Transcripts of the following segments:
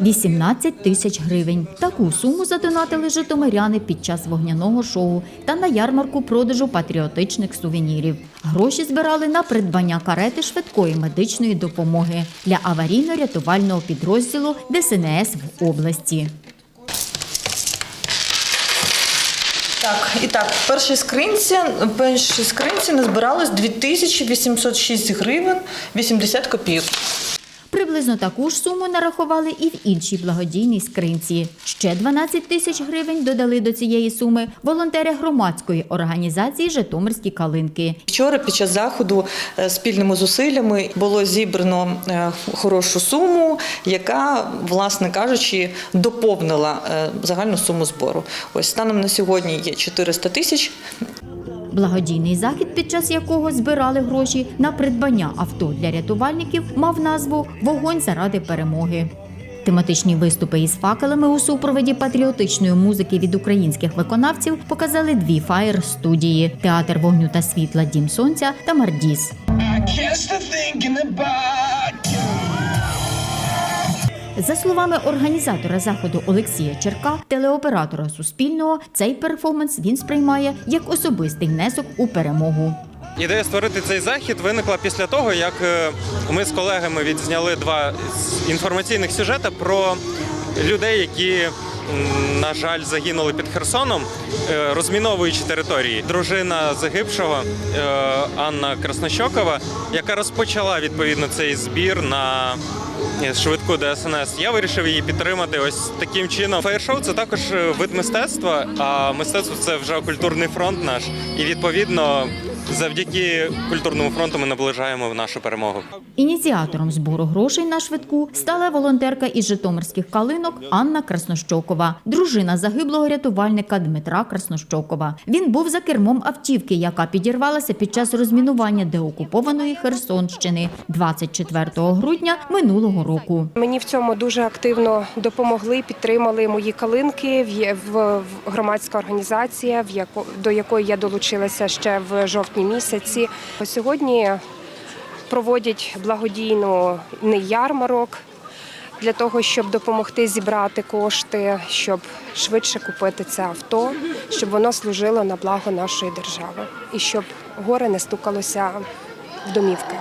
18 тисяч гривень. Таку суму задонатили житомиряни під час вогняного шоу та на ярмарку продажу патріотичних сувенірів. Гроші збирали на придбання карети швидкої медичної допомоги для аварійно-рятувального підрозділу ДСНС в області. Так, і так, в першій скринці, в першій скринці назбиралось 2806 гривень 80 копійок. Приблизно таку ж суму нарахували і в іншій благодійній скринці. Ще 12 тисяч гривень додали до цієї суми волонтери громадської організації Житомирські калинки. Вчора під час заходу е, спільними зусиллями було зібрано е, хорошу суму, яка, власне кажучи, доповнила е, загальну суму збору. Ось станом на сьогодні є 400 тисяч. Благодійний захід, під час якого збирали гроші на придбання авто для рятувальників, мав назву Вогонь заради перемоги. Тематичні виступи із факелами у супроводі патріотичної музики від українських виконавців показали дві фаєр-студії: театр вогню та світла Дім Сонця та Мардіс. За словами організатора заходу Олексія Черка, телеоператора Суспільного, цей перформанс він сприймає як особистий внесок у перемогу. Ідея створити цей захід виникла після того, як е, ми з колегами відзняли два інформаційних сюжети про людей, які, на жаль, загинули під Херсоном, е, розміновуючи території. Дружина загибшого е, Анна Краснощокова, яка розпочала відповідно цей збір на швидку ДСНС. Я вирішив її підтримати ось таким чином. Фаєр-шоу – це також е, вид мистецтва, а мистецтво це вже культурний фронт наш. І відповідно завдяки культурному фронту ми наближаємо нашу перемогу. Ініціатором збору грошей на швидку стала волонтерка із житомирських калинок Анна Краснощокова, дружина загиблого рятувальника Дмитра Краснощокова. Він був за кермом автівки, яка підірвалася під час розмінування деокупованої Херсонщини 24 грудня минулого року. Мені в цьому дуже активно допомогли, підтримали мої калинки. В в в громадська організація, в яко до якої я долучилася ще в жовтні місяці. Сьогодні проводять благодійний ярмарок для того, щоб допомогти зібрати кошти, щоб швидше купити це авто, щоб воно служило на благо нашої держави і щоб горе не стукалося в домівки.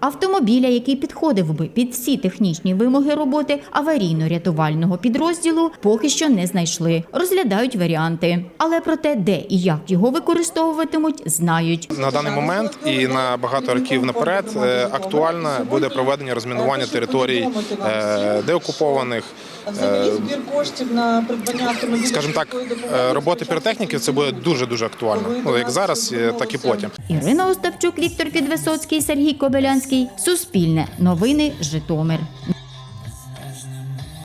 Автомобіля, який підходив би під всі технічні вимоги роботи аварійно-рятувального підрозділу, поки що не знайшли. Розглядають варіанти. Але про те, де і як його використовуватимуть, знають. На даний момент і на багато років наперед е, актуально буде проведення розмінування територій е, деокупованих. Збір коштів на придбання автомобіля. Скажімо так, е, роботи піротехніків це буде дуже дуже актуально. Ну як зараз, так і потім. Ірина Остапчук, Віктор Підвисоцький, Сергій Кобилянський. Суспільне. Новини. Житомир.